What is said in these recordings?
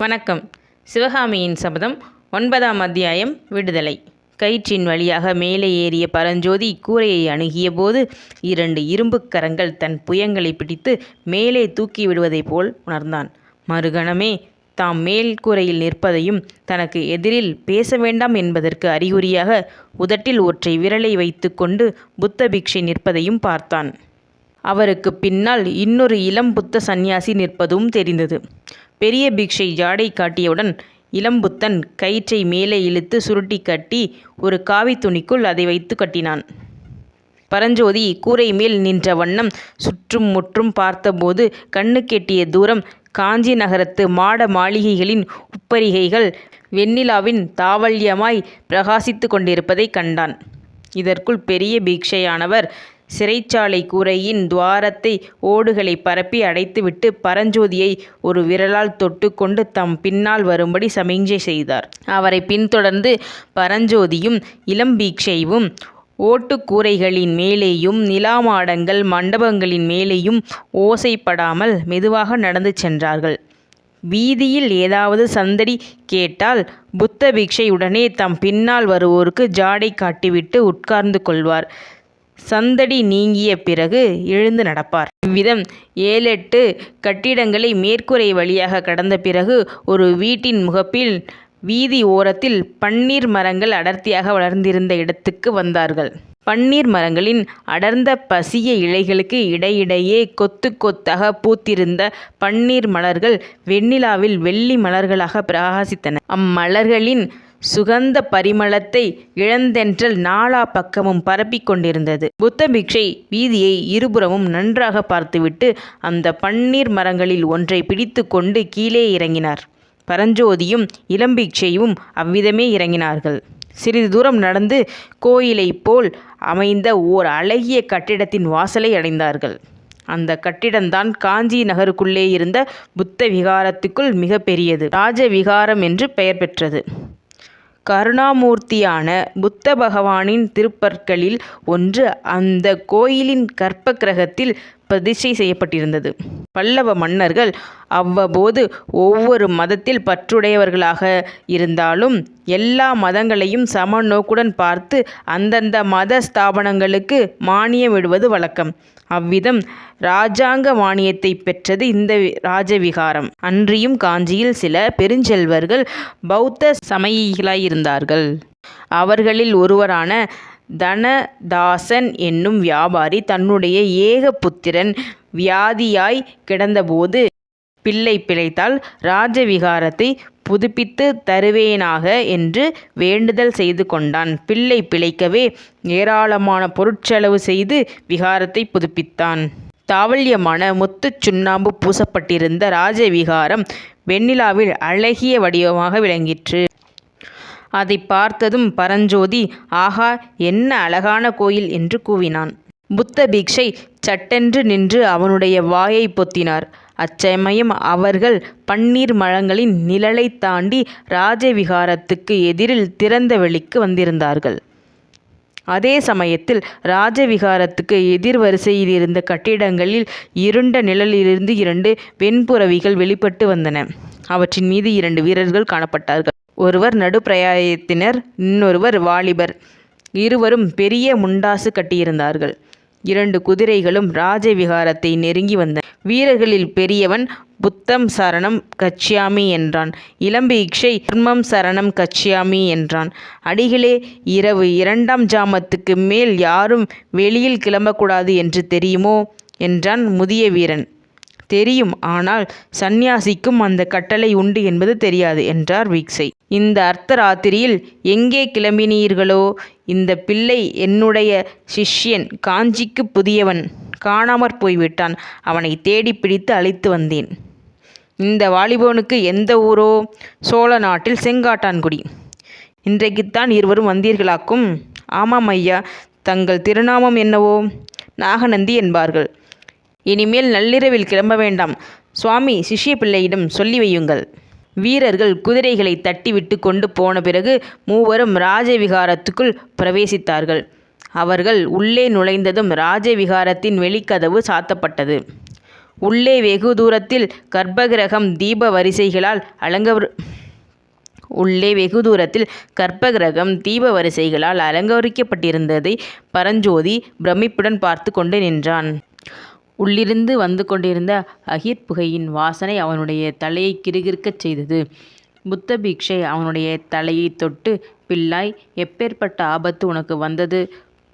வணக்கம். சிவகாமியின் சபதம் ஒன்பதாம் அத்தியாயம் விடுதலை. கயிற்றின் வழியாக மேலே ஏறிய பரஞ்சோதி கூரையை அணுகிய போது இரண்டு இரும்புக் கரங்கள் தன் புயங்களை பிடித்து மேலே தூக்கி விடுவதைப் போல் உணர்ந்தான். மறுகணமே தாம் மேல் கூரையில் நிற்பதையும் தனக்கு எதிரில் பேச வேண்டாம் என்பதற்கு அறிகுறியாக உதட்டில் ஒற்றை விரலை வைத்துக்கொண்டு புத்த பிக்ஷை நிற்பதையும் பார்த்தான். அவருக்கு பின்னால் இன்னொரு இளம் புத்த சந்நியாசி நிற்பதும் தெரிந்தது. பெரிய பிக்ஷை ஜாடை காட்டியவுடன் இளம்புத்தன் கயிற்றை மேலே இழுத்து சுருட்டி கட்டி ஒரு காவி துணிக்குள் அதை வைத்து கட்டினான். பரஞ்சோதி கூரை மேல் நின்ற வண்ணம் சுற்றும் முற்றும் பார்த்தபோது கண்ணுக்கெட்டிய தூரம் காஞ்சி நகரத்து மாட மாளிகைகளின் உப்பரிகைகள் வெண்ணிலாவின் தாவல்யமாய் பிரகாசித்து கொண்டிருப்பதை கண்டான். இதற்குள் பெரிய பீக்ஷையானவர் சிறைச்சாலை கூரையின் துவாரத்தை ஓடுகளை பரப்பி அடைத்துவிட்டு பரஞ்சோதியை ஒரு விரலால் தொட்டுக்கொண்டு தம் பின்னால் வரும்படி சமிஞ்சை செய்தார். அவரை பின்தொடர்ந்து பரஞ்சோதியும் இளம்பீக்ஷைவும் ஓட்டுக்கூரைகளின் மேலேயும் நிலாமாடங்கள் மண்டபங்களின் மேலேயும் ஓசைப்படாமல் மெதுவாக நடந்து சென்றார்கள். வீதியில் ஏதாவது சந்தடி கேட்டால் புத்த பிக்ஷை உடனே தம் பின்னால் வருவோருக்கு ஜாடை காட்டிவிட்டு உட்கார்ந்து கொள்வார். சந்தடி நீங்கிய பிறகு எழுந்து நடப்பார். இவ்விதம் ஏழெட்டு கட்டிடங்களை மேற்கூரை வழியாக கடந்த பிறகு ஒரு வீட்டின் முகப்பில் வீதி ஓரத்தில் பன்னீர் மரங்கள் அடர்த்தியாக வளர்ந்திருந்த இடத்துக்கு வந்தார்கள். பன்னீர் மரங்களின் அடர்ந்த பசிய இலைகளுக்கு இடையிடையே கொத்து கொத்தாக பூத்திருந்த பன்னீர் மலர்கள் வெண்ணிலாவில் வெள்ளி மலர்களாக பிரகாசித்தன. அம்மலர்களின் சுகந்த பரிமளத்தை இழந்தென்றல் நாலா பக்கமும் பரப்பிக் கொண்டிருந்தது. புத்த பிக்ஷை வீதியை இருபுறமும் நன்றாக பார்த்துவிட்டு அந்த பன்னீர் மரங்களில் ஒன்றை பிடித்து கொண்டு கீழே இறங்கினார். பரஞ்சோதியும் இளம்பிக்ஷையும் அவ்விதமே இறங்கினார்கள். சிறிது தூரம் நடந்து கோயிலைப் போல் அமைந்த ஓர் அழகிய கட்டிடத்தின் வாசலை அடைந்தார்கள். அந்த கட்டிடம்தான் காஞ்சி நகருக்குள்ளே இருந்த புத்த விகாரத்துக்குள் மிக பெரியது ராஜ விகாரம் என்று பெயர் பெற்றது. கருணாமூர்த்தியான புத்த பகவானின் திருப்பற்களில் ஒன்று அந்த கோயிலின் கற்ப கிரகத்தில் பிரதிஷ்டை செய்யப்பட்டிருந்தது. பல்லவ மன்னர்கள் அவ்வப்போது ஒவ்வொரு மதத்தில் பற்றுடையவர்களாக இருந்தாலும் எல்லா மதங்களையும் சம நோக்குடன் பார்த்து அந்தந்த மத ஸ்தாபனங்களுக்கு மானியம் விடுவது வழக்கம். அவ்விதம் இராஜாங்க மானியத்தை பெற்றது இந்த ராஜவிகாரம். அன்றியும் காஞ்சியில் சில பெருஞ்செல்வர்கள் பௌத்த சமயிகளாயிருந்தார்கள். அவர்களில் ஒருவரான தனதாசன் என்னும் வியாபாரி தன்னுடைய ஏக புத்திரன் வியாதியாய் கிடந்தபோது பிள்ளை பிழைத்தால் ராஜவிகாரத்தை புதுப்பித்து தருவேனாக என்று வேண்டுதல் செய்து கொண்டான். பிள்ளை பிழைக்கவே ஏராளமான பொருட்செலவு செய்து விகாரத்தை புதுப்பித்தான். தாவல்யமான முத்துச் சுண்ணாம்பு பூசப்பட்டிருந்த ராஜவிகாரம் வெண்ணிலாவில் அழகிய வடிவமாக விளங்கிற்று. அதை பார்த்ததும் பரஞ்சோதி ஆகா என்ன அழகான கோயில் என்று கூவினான். புத்த பீக்ஷை சட்டென்று நின்று அவனுடைய வாயை பொத்தினார். அச்சமயம் அவர்கள் பன்னீர் மரங்களின் நிழலை தாண்டி ராஜவிகாரத்துக்கு எதிரில் திறந்த வெளிக்கு வந்திருந்தார்கள். அதே சமயத்தில் ராஜவிகாரத்துக்கு எதிர் வரிசையில் இருந்த கட்டிடங்களில் இருண்ட நிழலிலிருந்து இரண்டு வெண்புறவிகள் வெளிப்பட்டு வந்தன. அவற்றின் மீது இரண்டு வீரர்கள் காணப்பட்டார்கள். ஒருவர் நடுப்பிரயாயத்தினர் இன்னொருவர் வாலிபர். இருவரும் பெரிய முண்டாசு கட்டியிருந்தார்கள். இரண்டு குதிரைகளும் ராஜவிகாரத்தை நெருங்கி வந்தன வீரர்களில் பெரியவன் புத்தம் சரணம் கச்சியாமி என்றான். இளம்பீக்ஷை தர்மம் சரணம் கச்சியாமி என்றான். அடிகளே இரவு இரண்டாம் ஜாமத்துக்கு மேல் யாரும் வெளியில் கிளம்பக்கூடாது என்று தெரியுமோ? என்றான் முதிய வீரன். தெரியும் ஆனால் சந்நியாசிக்கும் அந்த கட்டளை உண்டு என்பது தெரியாது என்றார் வீக்ஸை இந்த அர்த்த ராத்திரியில் எங்கே கிளம்பினீர்களோ இந்த பிள்ளை என்னுடைய சிஷ்யன் காஞ்சிக்கு புதியவன். காணாமற் போய்விட்டான். அவனை தேடி பிடித்து அழைத்து வந்தேன். இந்த வாலிபோனுக்கு எந்த ஊரோ? சோழ நாட்டில் செங்காட்டான்குடி. இன்றைக்குத்தான் இருவரும் வந்தீர்களாக்கும்? ஆமாம் ஐயா தங்கள் திருநாமம் என்னவோ? நாகநந்தி என்பார்கள். இனிமேல் நள்ளிரவில் கிளம்ப வேண்டாம். சுவாமி சிஷ்ய பிள்ளையிடம் சொல்லி வையுங்கள். வீரர்கள் குதிரைகளை தட்டிவிட்டு கொண்டு போன பிறகு மூவரும் ராஜவிகாரத்துக்குள் பிரவேசித்தார்கள். அவர்கள் உள்ளே நுழைந்ததும் ராஜவிகாரத்தின் வெளிக்கதவு சாத்தப்பட்டது. உள்ளே வெகு தூரத்தில் கர்ப்பகிரகம் தீப வரிசைகளால் அலங்க உள்ளே வெகு தூரத்தில் கர்ப்பகிரகம் தீப வரிசைகளால் அலங்கரிக்கப்பட்டிருந்ததை பரஞ்சோதி பிரமிப்புடன் பார்த்து கொண்டு நின்றான். உள்ளிருந்து வந்து கொண்டிருந்த அகிர் புகையின் வாசனை அவனுடைய தலையை கிருகிருக்கச் செய்தது. புத்த பீக்ஷை அவனுடைய தலையை தொட்டு பிள்ளாய் எப்பேற்பட்ட ஆபத்து உனக்கு வந்தது?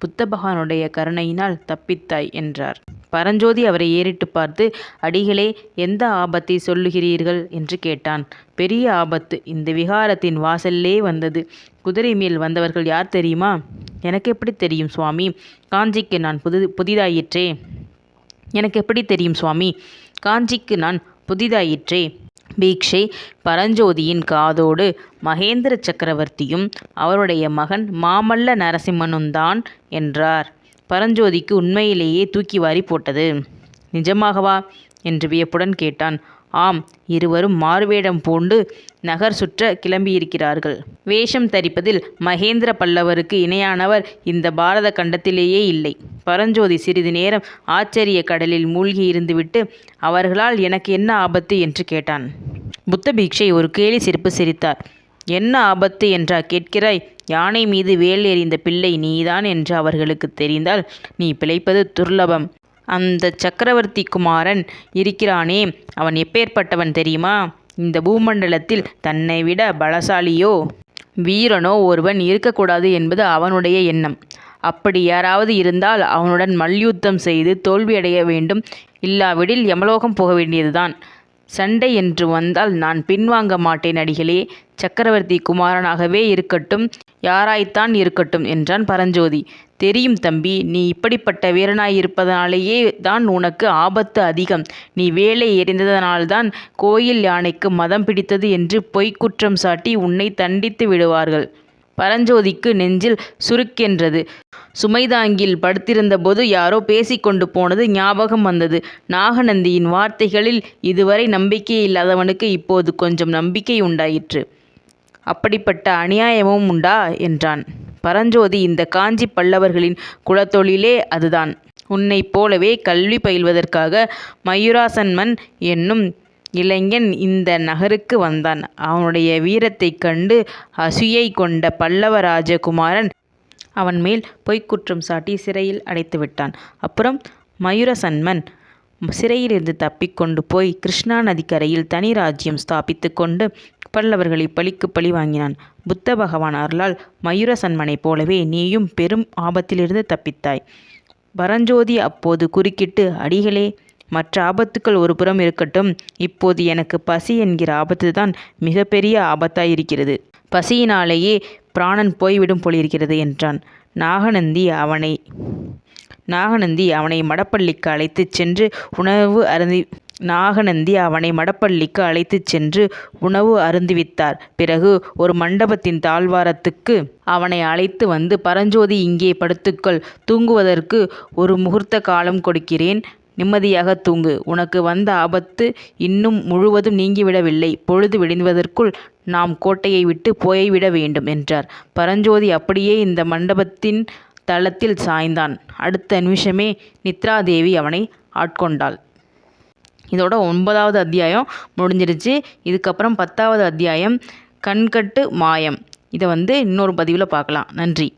புத்த பகவானுடைய கருணையினால் தப்பித்தாய் என்றார். பரஞ்சோதி அவரை ஏறிட்டு பார்த்து அடிகளே எந்த ஆபத்தை சொல்லுகிறீர்கள்? என்று கேட்டான். பெரிய ஆபத்து இந்த விகாரத்தின் வாசல்லே வந்தது. குதிரை மேல் வந்தவர்கள் யார் தெரியுமா? எனக்கு எப்படி தெரியும் சுவாமி? காஞ்சிக்கு நான் புது புதிதாயிற்றே. எனக்கு எப்படி தெரியும் சுவாமி? காஞ்சிக்கு நான் புதிதாயிற்றே. பீக்ஷை பரஞ்சோதியின் காதோடு மகேந்திர சக்கரவர்த்தியும் அவருடைய மகன் மாமல்ல நரசிம்மனும் தான் என்றார். பரஞ்சோதிக்கு உண்மையிலேயே தூக்கி வாரி போட்டது. நிஜமாகவா? என்று வியப்புடன் கேட்டான். ஆம் இருவரும் மாறுவேடம் பூண்டு நகர் சுற்ற கிளம்பியிருக்கிறார்கள். வேஷம் தரிப்பதில் மகேந்திர பல்லவருக்கு இணையானவர் இந்த பாரத கண்டத்திலேயே இல்லை. பரஞ்சோதி சிறிது நேரம் ஆச்சரிய கடலில் மூழ்கி இருந்துவிட்டு அவர்களால் எனக்கு என்ன ஆபத்து என்று கேட்டான். புத்த பீக்ஷை ஒரு கேலி சிரிப்பு சிரித்தார். என்ன ஆபத்து என்றா கேட்கிறாய்? யானை மீது வேல் எறிந்த பிள்ளை நீதான் என்று அவர்களுக்கு தெரிந்தால் நீ பிழைப்பது துர்லபம். அந்த சக்கரவர்த்தி குமாரன் இருக்கிறானே அவன் எப்பேற்பட்டவன் தெரியுமா? இந்த பூமண்டலத்தில் தன்னை விட பலசாலியோ வீரனோ ஒருவன் இருக்கக்கூடாது என்பது அவனுடைய எண்ணம். அப்படி யாராவது இருந்தால் அவனுடன் மல்யுத்தம் செய்து தோல்வியடைய வேண்டும். இல்லாவிடில் யமலோகம் போக வேண்டியதுதான். சண்டை என்று வந்தால் நான் பின்வாங்க மாட்டேன் அடிகளே. சக்கரவர்த்தி குமாரனாகவே இருக்கட்டும் யாராய்த்தான் இருக்கட்டும் என்றான் பரஞ்சோதி. தெரியும் தம்பி நீ இப்படிப்பட்ட வீரனாயிருப்பதனாலேயே தான் உனக்கு ஆபத்து அதிகம். நீ வேலை எறிந்ததனால்தான் கோயில் யானைக்கு மதம் பிடித்தது என்று பொய்க்குற்றம் சாட்டி உன்னை தண்டித்து விடுவார்கள். பரஞ்சோதிக்கு நெஞ்சில் சுருக்கென்றது. சுமைதாங்கில் படுத்திருந்தபோது யாரோ பேசிக்கொண்டு போனது ஞாபகம் வந்தது. நாகநந்தியின் வார்த்தைகளில் இதுவரை நம்பிக்கை இல்லாதவனுக்கு இப்போது கொஞ்சம் நம்பிக்கை உண்டாயிற்று. அப்படிப்பட்ட அநியாயமும் உண்டா? என்றான். பரஞ்சோதி இந்த காஞ்சி பல்லவர்களின் குலத்தொழிலே அதுதான். உன்னைப் போலவே கல்வி பயில்வதற்காக மயூராசன்மன் என்னும் இளைஞன் இந்த நகருக்கு வந்தான். அவனுடைய வீரத்தைக் கண்டு அசுயை கொண்ட பல்லவ ராஜகுமாரன் அவன் மேல் பொய்க்குற்றம் சாட்டி சிறையில் அடைத்து விட்டான் அப்புறம் மயூரசன்மன் சிறையிலிருந்து தப்பிக்கொண்டு போய் கிருஷ்ணா நதிக்கரையில் தனி ராஜ்யம் ஸ்தாபித்து கொண்டு பல்லவர்களை பழிக்கு பழி வாங்கினான். புத்த பகவான் அருளால் மயூரசன்மனைப் போலவே நீயும் பெரும் ஆபத்திலிருந்து தப்பித்தாய். பரஞ்சோதி அப்போது குறுக்கிட்டு அடிகளே மற்ற ஆபத்துக்கள் ஒரு புறம் இருக்கட்டும். இப்போது எனக்கு பசி என்கிற ஆபத்து தான் மிகப்பெரிய ஆபத்தாயிருக்கிறது. பசியினாலேயே பிராணன் போய்விடும் போலிருக்கிறது என்றான். நாகநந்தி அவனை நாகநந்தி அவனை மடப்பள்ளிக்கு அழைத்துச் சென்று உணவு அருந்தி நாகநந்தி அவனை மடப்பள்ளிக்கு அழைத்துச் சென்று உணவு அருந்துவித்தார். பிறகு ஒரு மண்டபத்தின் தாழ்வாரத்துக்கு அவனை அழைத்து வந்து பரஞ்சோதி இங்கே படுத்துக்கொள். தூங்குவதற்கு ஒரு முகூர்த்த காலம் கொடுக்கிறேன். நிம்மதியாக தூங்கு. உனக்கு வந்த ஆபத்து இன்னும் முழுவதும் நீங்கிவிடவில்லை. பொழுது விடிவதற்குள் நாம் கோட்டையை விட்டு போய்விட வேண்டும் என்றார். பரஞ்சோதி அப்படியே இந்த மண்டபத்தின் தளத்தில் சாய்ந்தான். அடுத்த நிமிஷமே நித்ராதேவி அவனை ஆட்கொண்டாள். இதோட ஒன்பதாவது அத்தியாயம் முடிஞ்சிருச்சு. இதுக்கப்புறம் பத்தாவது அத்தியாயம் கண்கட்டு மாயம். இதை வந்து இன்னொரு பதிவில் பார்க்கலாம். நன்றி.